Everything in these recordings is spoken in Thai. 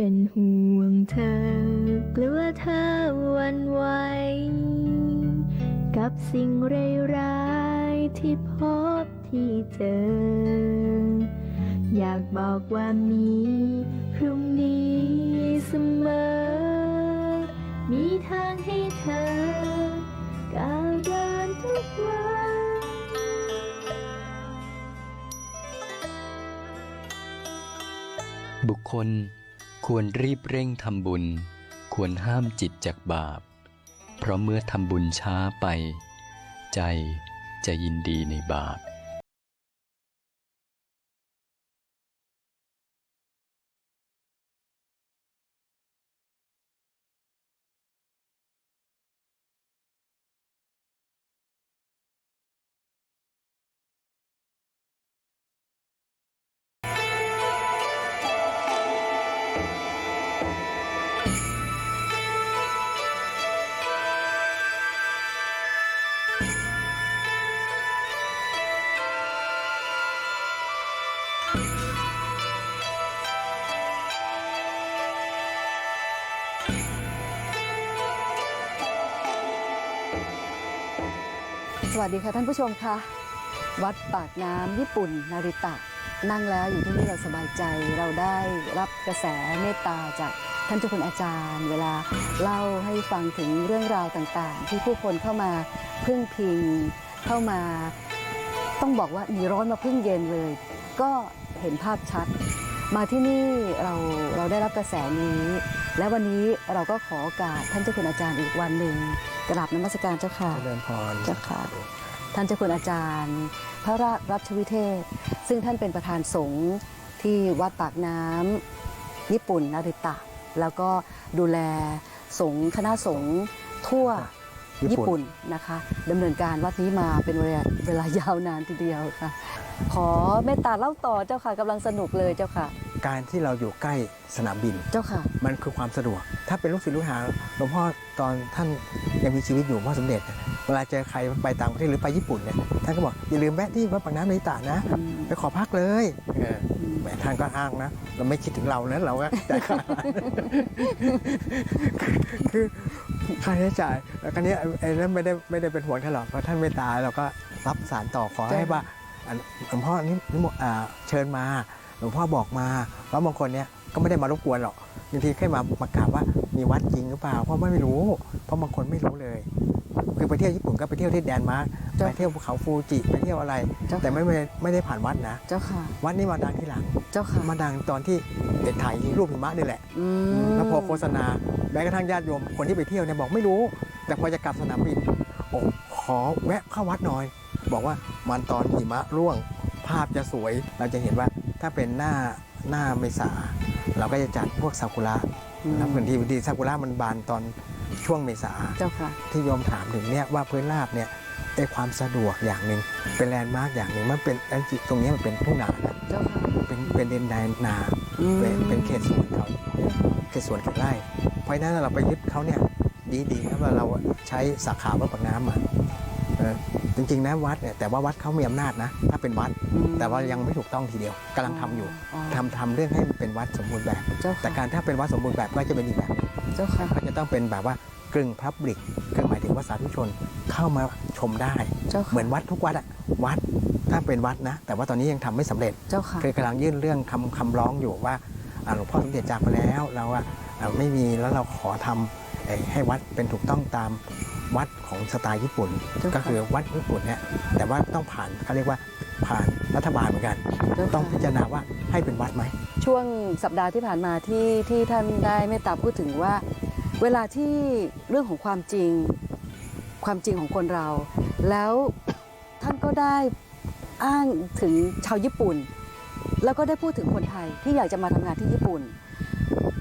เป็นห่วงเธอกลัวเธอวันไหวกับสิ่งร้ายๆที่พบที่เจอ อยากบอกว่ามีพรุ่งนี้เสมอ มีทางให้เธอก้าวเดินทุกวันบุคคล ควรรีบเร่งทำบุญ ควรห้ามจิตจากบาป เพราะเมื่อทำบุญช้าไป ใจจะยินดีในบาป วัสดีค่ะท่านผู้ชมคะวัดปากน้ำญี่ปุ่นนาริตะ นั่งแล้วอยู่ที่นี่เราสบายใจ เราได้รับกระแสเมตตาจากท่านเจ้าคุณอาจารย์ เวลาเล่าให้ฟังถึงเรื่องราวต่างๆ ที่ผู้คนเข้ามาพึ่งพิงเข้ามา ต้องบอกว่าหนีร้อนมาพึ่งเย็นเลย ก็เห็นภาพชัด มาที่นี่เราเราได้รับกระแสนี้ และวันนี้เราก็ขอโอกาสท่านเจ้าคุณอาจารย์อีกวันหนึ่งกราบนมัสการเจ้าค่ะเจริญพรเจ้าค่ะท่านเจ้าคุณอาจารย์ พระราชรัชวิเทศ ซึ่งท่านเป็นประธานสงฆ์ที่วัดปากน้ำญี่ปุ่นนาริตะ แล้วก็ดูแลสงฆ์คณะสงฆ์ทั่วญี่ปุ่นนะคะดำเนินการวัดนี้มาเป็นเวลาเวลายาวนานทีเดียวค่ะ ขอเมตตาเล่าต่อเจ้าค่ะกำลังสนุกเลยเจ้าค่ะ การที่เราอยู่ใกล้สนามบิน เจ้าค่ะ มันคือความสะดวก ถ้าเป็นลูกศิษย์ลูกหาหลวงพ่อตอนท่านยังมีชีวิตอยู่หลวงพ่อสมเด็จเนี่ยเวลาเจอใครไปต่างประเทศหรือไปญี่ปุ่นเนี่ยท่านก็บอกอย่าลืมแวะที่วัดปากน้ำในตานะอืมไปขอพักเลยเออแหมท่านก็อ้างนะ เราไม่คิดถึงเรานะเราก็จ่ายค่าอาหารคือค่าใช้จ่ายแล้วก็เนี้ยไอ้นั้นไม่ได้ไม่ได้เป็นห่วงท่านหรอกเพราะท่านไม่ตายเราก็รับสารต่อขอให้ว่าอันหลวงพ่อนี่นิมนต์อ่าเชิญมา หลวงพ่อบอกมาแล้วบางคนเนี่ยก็ไม่ได้มารบกวนหรอกบางทีแค่มามากราบว่ามีวัดจริงหรือเปล่า เพราะไม่รู้ เพราะบางคนไม่รู้เลย คือไปเที่ยวญี่ปุ่นก็ไปเที่ยวที่แดนมาร์กจ้ะไปเที่ยวภูเขาฟูจิไปเที่ยวอะไรเจ้าแต่ไม่ไม่ไม่ได้ผ่านวัดนะ เจ้าค่ะ วัดนี้มาดังที่หลัง เจ้าค่ะ มาดังตอนที่เด็กถ่ายรูปหิมะนี่แหละอืมแล้วพอโฆษณาแม้กระทั่งญาติโยมคนที่ไปเที่ยวเนี่ยบอกไม่รู้ แต่พอจะกลับสนามบินโอ้ขอแวะเข้าวัดหน่อย บอกว่ามันตอนหิมะร่วง ภาพจะสวยเราจะเห็นว่า ถ้าเป็นหน้าหน้าเมษา เราก็จะจัดพวกซากุระอืมแล้วพื้นที่พื้นที่ซากุระมันบานตอนช่วงเมษาเจ้าค่ะที่โยมถามถึงเนี่ยว่าพื้นราบเนี่ยไอ้ความสะดวกอย่างหนึ่งเป็นแลนด์มาร์กอย่างหนึ่งมันเป็นอันจริงตรงนี้มันเป็นทุ่งนานะเจ้าค่ะเป็นเป็นดินแดนนาอืมเป็นเป็นเขตสวนเขาเขตสวนเขตไร่เพราะฉะนั้นเราไปยึดเขาเนี่ยดีดีนะว่าเราใช้สาขาวัดปากน้ำมาเออ จริงๆนะวัดเนี่ยแต่ว่าวัดเขามีอำนาจนะถ้าเป็นวัดอืมแต่ว่ายังไม่ถูกต้องทีเดียวกำลังทำอยู่อ๋อ ทำทำเรื่องให้มันเป็นวัดสมบูรณ์แบบ เจ้าแต่ค่ะการถ้าเป็นวัดสมบูรณ์แบบก็จะเป็นอีกแบบเจ้าค่ะก็จะต้องเป็นแบบว่ากึ่งพับลิกคือหมายถึงว่าสาธุชนเข้ามาชมได้ เจ้าค่ะเหมือนวัดทุกวัดอะวัดถ้าเป็นวัดนะ แต่ว่าตอนนี้ยังทำไม่สำเร็จ เจ้าค่ะคือกำลังยื่นเรื่องคำคำร้องอยู่ว่าอ่าหลวงพ่อสมเด็จจากไปแล้วเราอะอ่าไม่มีแล้วเราขอทำเอ่อ ให้วัดเป็นถูกต้องตามวัดของสไตล์ญี่ปุ่นเจ้าค่ะก็คือวัดญี่ปุ่นเนี่ยแต่ว่าต้องผ่านเขาเรียกว่าผ่านรัฐบาลเหมือนกันเจ้าต้องค่ะพิจารณาว่าให้เป็นวัดไหม ช่วงสัปดาห์ที่ผ่านมาที่ที่ท่านได้เมตตาพูดถึงว่า เวลาที่เรื่องของความจริงความจริงของคนเรา แล้วท่านก็ได้อ้างถึงชาวญี่ปุ่น แล้วก็ได้พูดถึงคนไทยที่อยากจะมาทำงานที่ญี่ปุ่น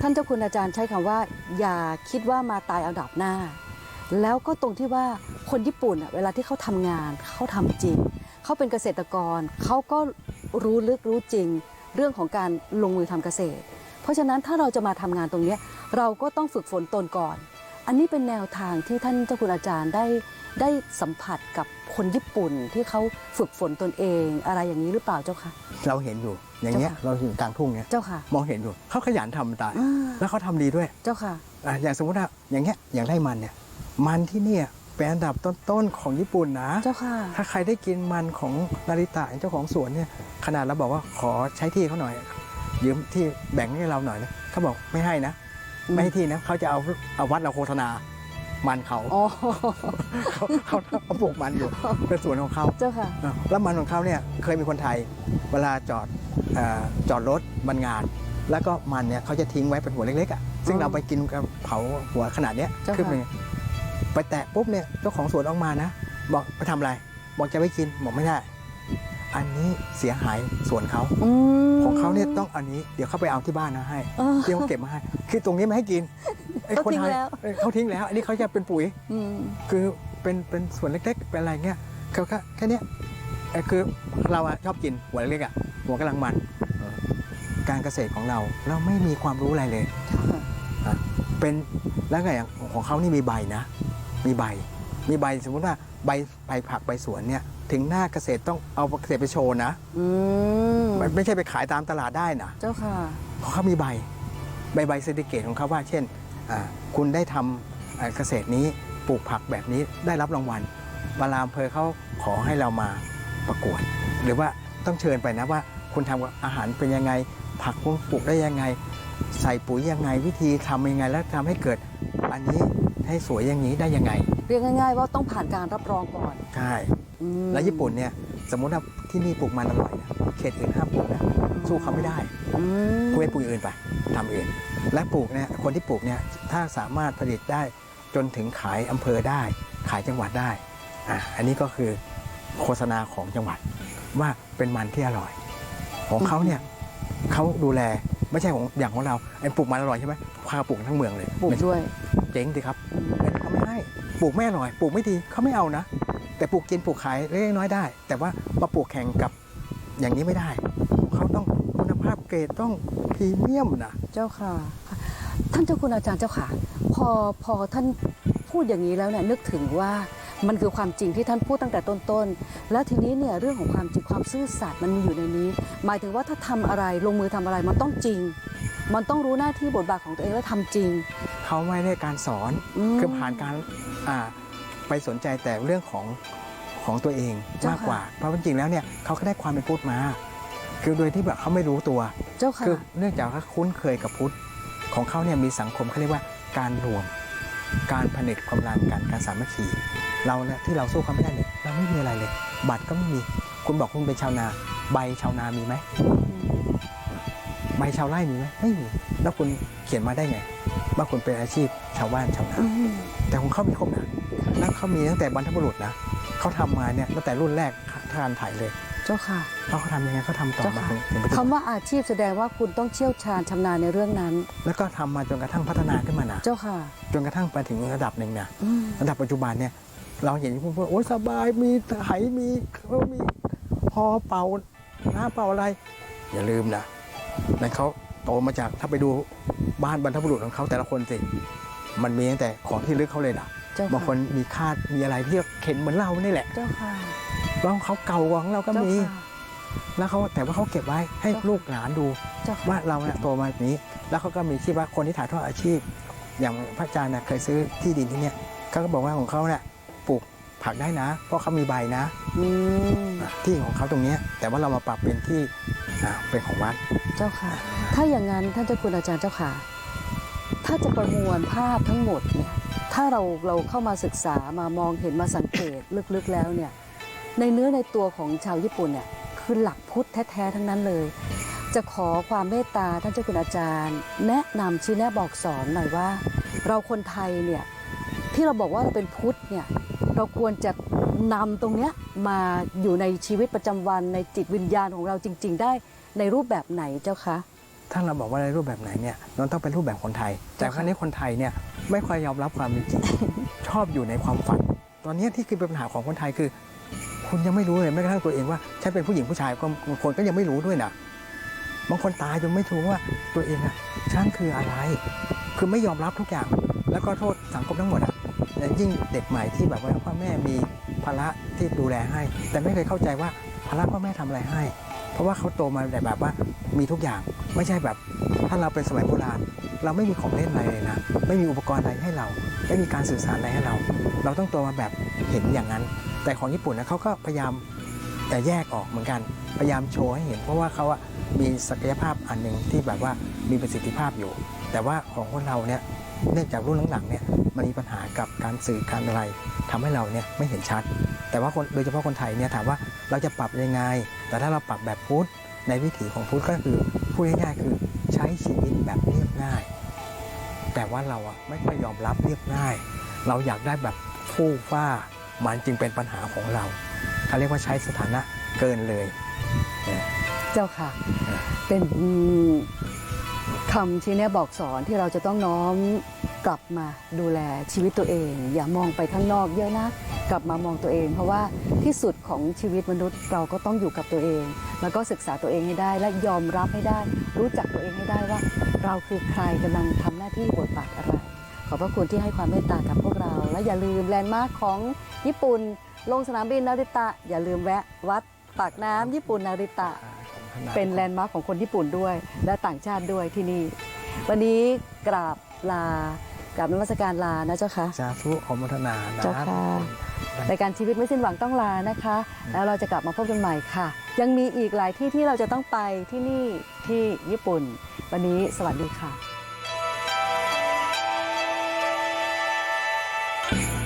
ท่านเจ้าคุณอาจารย์ใช้คำว่า อย่าคิดว่ามาตายเอาดับหน้า แล้วก็ตรงที่ว่าคนญี่ปุ่นอะเวลาที่เขาทำงานเขาทำจริง เขาเป็นเกษตรกร เขาก็รู้ลึกรู้จริง เรื่องของการลงมือทำเกษตร เพราะฉะนั้นถ้าเราจะมาทำงานตรงนี้เราก็ต้องฝึกฝนตนก่อน อันนี้เป็นแนวทางที่ท่านเจ้าคุณอาจารย์ได้ได้สัมผัสกับคนญี่ปุ่นที่เขาฝึกฝนตนเองอะไรอย่างนี้หรือเปล่าเจ้าคะเราเห็นอยู่ อย่างเงี้ยเจ้าค่ะเราอยู่กลางทุ่งเนี้ยเจ้าค่ะ มองเห็นอยู่เขาขยันทำตาย อ่า แล้วเขาทำดีด้วยเจ้าค่ะ อะอย่างสมมติว่าอย่างเงี้ยอย่างไร่มันเนี่ยมันที่เนี่ยเป็นอันดับต้นๆของญี่ปุ่นนะ เจ้าค่ะ ถ้าใครได้กินมันของนาริตะเจ้าของสวนเนี่ยขนาดเราบอกว่าขอใช้ที่เขาหน่อยยืมที่แบ่งให้เราหน่อยนะเขาบอกไม่ให้นะ อืม ไม่ให้ที่นะเขาจะเอาเอาวัดเราโฆษณา มันเขาอ๋อ เขาเขาเขาปลูกมันอยู่ เป็นสวนของเขาเจ้าค่ะ อะแล้วมันของเขาเนี่ยเคยมีคนไทยเวลาจอดเออจอดรถบรรงาน แล้วก็มันเนี่ยเขาจะทิ้งไว้เป็นหัวเล็กๆอะซึ่งอ๋อเราไปกินกับเผาหัวขนาดเนี้ยเจ้าค่ะ ขึ้นไปไปแตะปุ๊บเนี่ยเจ้าของสวนออกมานะ บอกไปทำอะไร บอกจะไม่กินบอกไม่ได้ อันนี้เสียหายสวนเขาอืมของเขาเนี่ยต้องอันนี้เดี๋ยวเขาไปเอาที่บ้านนะให้ เออเดี๋ยวเขาเก็บมาให้ คือตรงนี้ไม่ให้กิน ไอ้เขาคนทิ้งไทยแล้วเออเขาทิ้งแล้ว อันนี้เขาจะเป็นปุ๋ยอืมคือเป็นเป็นส่วนเล็กๆเป็นอะไรเงี้ยเขาก็แค่เนี้ยเอ่อคือเราอะชอบกินหัวเล็กๆอะหัวกำลังมันการเกษตรของเราเราไม่มีความรู้อะไรเลยเป็นแล้วไงอย่างของเขานี่มีใบนะ มีใบ มีใบสมมุติว่าใบใบผักใบสวนเนี่ยถึงหน้าเกษตรต้องเอาเกษตรไปโชว์นะอืมไม่ไม่ใช่ไปขายตามตลาดได้นะ เจ้าค่ะ เพราะเขามีใบ ใบใบเซอร์ติเกตของเขาว่า เช่นอ่า คุณได้ทำอ่าเกษตรนี้ปลูกผักแบบนี้ได้รับรางวัลเวลาอำเภอเขาขอให้เรามาประกวด หรือว่าต้องเชิญไปนะว่าคุณทำอาหารเป็นยังไง ผักคุณปลูกได้ยังไง ใส่ปุ๋ยยังไงวิธีทำยังไงแล้วทำให้เกิดอันนี้ให้สวยอย่างนี้ได้ยังไง เรียกง่าย ๆ ว่าต้องผ่านการรับรองก่อน ใช่อืมแล้วญี่ปุ่นเนี่ยสมมุติว่าที่นี่ปลูกมันอร่อยนะเขตอื่นห้ามปลูกนะ สู้เขาไม่ได้อืมคุณไปปลูกอย่างอื่นไปทำอื่น และปลูกเนี่ยคนที่ปลูกเนี่ยถ้าสามารถผลิตได้จนถึงขายอำเภอได้ ขายจังหวัดได้อะอันนี้ก็คือโฆษณาของจังหวัดว่าเป็นมันที่อร่อย ของเขาเนี่ยเขาดูแลไม่ใช่ของอย่างของเราไอ้ปลูกมันอร่อยใช่ไหมพาปลูกทั้งเมืองเลยปลูกไม่ใช่ด้วยเจ๊งสิครับแต่เขาไม่ให้ปลูกไม่อร่อย ปลูกไม่ดีเขาไม่เอานะ แต่ปลูกกินปลูกขายเล็กๆน้อยๆได้ แต่ว่ามาปลูกแข่งกับอย่างนี้ไม่ได้เขาต้องคุณภาพเกรดต้องพรีเมียมนะเจ้าค่ะ ท่านเจ้าคุณอาจารย์เจ้าค่ะ พอพอท่านพูดอย่างนี้แล้วเนี่ยนึกถึงว่ามันคือความจริงที่ท่านพูดตั้งแต่ต้นๆ แล้วทีนี้เนี่ยเรื่องของความจริงความซื่อสัตย์มันมีอยู่ในนี้ หมายถึงว่าถ้าทำอะไรลงมือทำอะไรมันต้องจริง มันต้องรู้หน้าที่บทบาทของตัวเองแล้วทำจริง เขาไม่ได้การสอนมคือผ่านการอ่าไปสนใจแต่เรื่องของของตัวเองเจ้ามากกว่าค่ะเพราะจริงๆแล้วเนี่ยเขาก็ได้ความเป็นพุทธมา คือโดยที่แบบเขาไม่รู้ตัวเจ้าค่ะคือเนื่องจากเขาคุ้นเคยกับพุทธของเขาเนี่ยมีสังคมเขาเรียกว่าการรวม การผนึกกำลังกันการสามัคคีเราเนี่ยที่เราสู้เขาไม่ได้เลยเราไม่มีอะไรเลย บัตรก็ไม่มีคุณบอกคุณเป็นชาวนา ใบชาวนามีไหมใบชาวไร่มีไหมไม่มีแล้วคุณเขียนมาได้ไงว่าคุณเป็นอาชีพชาวบ้านชาวนาอืมแต่ของเขามีครบนะแล้วเขามีตั้งแต่บรรพบุรุษนะเขาทำมาเนี่ยตั้งแต่รุ่นแรกทานถ่ายเลย เจ้าค่ะแล้วเขาทำยังไงเขาทำต่อเจ้ามาค่ะถึงถึงปัจจุคำบันว่าอาชีพแสดงว่าคุณต้องเชี่ยวชาญชำนาญในเรื่องนั้น แล้วก็ทำมาจนกระทั่งพัฒนาขึ้นมานะเจ้าค่ะ จนกระทั่งไปถึงระดับหนึ่งนะอืมระดับปัจจุบันเนี่ยเราเห็นพวกพวกโอ้ยสบายมีไหมีเขามีพอเป่าน้าเป่าอะไร อย่าลืมนะนั่นเขาโตมาจากถ้าไปดูบ้านบรรพบุรุษของเขาแต่ละคนสิมันมีตั้งแต่ของที่ลึกเขาเลยนะเจ้าบางคค่ะนมีคาดมีอะไรที่เข็นเหมือนเรานี่แหละเจ้าค่ะ แล้วเขาเก่ากว่าของเราก็เจ้ามีค่ะแล้วเขาแต่ว่าเขาเก็บไว้ให้เจ้าค่ะลูกหลานดูเจ้าค่ะว่าเราเนี่ยโตมาแบบนี้ แล้วเขาก็มีที่ว่าคนที่ถ่ายทอดอาชีพ อย่างพระอาจารย์น่ะเคยซื้อที่ดินที่เนี่ยเขาก็บอกว่าของเขาเนี่ยปลูกผักได้นะ เพราะเขามีใบนะอืมที่ของเขาตรงเนี้ยแต่ว่าเรามาปรับเป็นที่อ่าเป็นของวัดเจ้าค่ะ ถ้าอย่างนั้นท่านเจ้าคุณอาจารย์เจ้าค่ะ ถ้าจะประมวลภาพทั้งหมดเนี่ยถ้าเราเราเข้ามาศึกษามามองเห็นมาสังเกตลึกๆแล้วเนี่ย ในเนื้อในตัวของชาวญี่ปุ่นเนี่ยคือหลักพุทธแท้ๆทั้งนั้นเลย จะขอความเมตตาท่านเจ้าคุณอาจารย์ แนะนำชี้แนะบอกสอนหน่อยว่า เราคนไทยเนี่ยที่เราบอกว่าเราเป็นพุทธเนี่ยเราควรจะนำตรงเนี้ยมาอยู่ในชีวิตประจำวันในจิตวิญญาณของเราจริง ๆ ได้ในรูปแบบไหนเจ้าคะถ้าเราบอกว่าในรูปแบบไหนเนี่ยมันต้องเป็นรูปแบบคนไทย แต่ครั้นี้คนไทยเนี่ยไม่ค่อยยอมรับความจริงชอบอยู่ในความฝัน ตอนนี้ที่คือเป็นปัญหาของคนไทยคือ คุณยังไม่รู้เลยแม้กระทั่งตัวเองว่าฉันเป็นผู้หญิงผู้ชายก็บางคนก็ยังไม่รู้ด้วยนะบางคนตายจนไม่รู้ว่าตัวเองอะฉันคืออะไร คือไม่ยอมรับทุกอย่าง แล้วก็โทษสังคมทั้งหมดอะแต่ยิ่งเด็กใหม่ที่แบบว่าพ่อแม่มีภาระที่ดูแลให้ แต่ไม่เคยเข้าใจว่าภาระพ่อแม่ทำอะไรให้ เพราะว่าเขาโตมาแต่แบบว่ามีทุกอย่างไม่ใช่แบบ ถ้าเราเป็นสมัยโบราณ เราไม่มีของเล่นอะไรเลยนะ ไม่มีอุปกรณ์อะไรให้เรา ไม่มีการสื่อสารอะไรให้เรา เราต้องโตมาแบบ เห็นอย่างนั้น แต่ของญี่ปุ่นนะเขาก็พยายามแต่แยกออกเหมือนกัน พยายามโชว์ให้เห็น เพราะว่าเขาอะมีศักยภาพอันหนึ่งที่แบบว่ามีประสิทธิภาพอยู่ แต่ว่าของคนเราเนี่ยเนื่องจากรุ่นหลังๆเนี่ยมันมีปัญหากับการสื่อการอะไรทำให้เราเนี่ยไม่เห็นชัด แต่ว่าคนโดยเฉพาะคนไทยเนี่ยถามว่าเราจะปรับยังไง แต่ถ้าเราปรับแบบพุทธในวิถีของพุทธก็คือพูดง่ายๆคือใช้ชีวิตแบบเรียบง่าย แต่ว่าเราอะไม่ค่อยยอมรับเรียบง่าย เราอยากได้แบบฟู่ฟ้า มันจึงเป็นปัญหาของเราเขาเรียกว่าใช้สถานะเกินเลยเจ้าค่ะ เป็นคำชี้แนะบอกสอนที่เราจะต้องน้อมกลับมาดูแลชีวิตตัวเอง อย่ามองไปข้างนอกเยอะนะกลับมามองตัวเอง เพราะว่าที่สุดของชีวิตมนุษย์เราก็ต้องอยู่กับตัวเอง แล้วก็ศึกษาตัวเองให้ได้ และยอมรับให้ได้ รู้จักตัวเองให้ได้ว่า เราคือใครกำลังทำหน้าที่บทบาทอะไร ขอบพระคุณที่ให้ความเมตตากับพวกเรา และอย่าลืมแลนด์มาร์คของญี่ปุ่น ลงสนามบินนาริตะ อย่าลืมแวะวัดปากน้ำญี่ปุ่นนาริตะ เป็นแลนด์มาร์คของคนญี่ปุ่นด้วย และต่างชาติด้วยที่นี่ วันนี้กราบลากราบนมัสการลานะเจ้าค่ะสาธุขอมทนานะ เจ้าค่ะรายการชีวิตไม่สิ้นหวังต้องลานะคะ แล้วเราจะกลับมาพบกันใหม่ค่ะ ยังมีอีกหลายที่ที่เราจะต้องไปที่นี่ที่ญี่ปุ่น วันนี้สวัสดีค่ะ Thank you.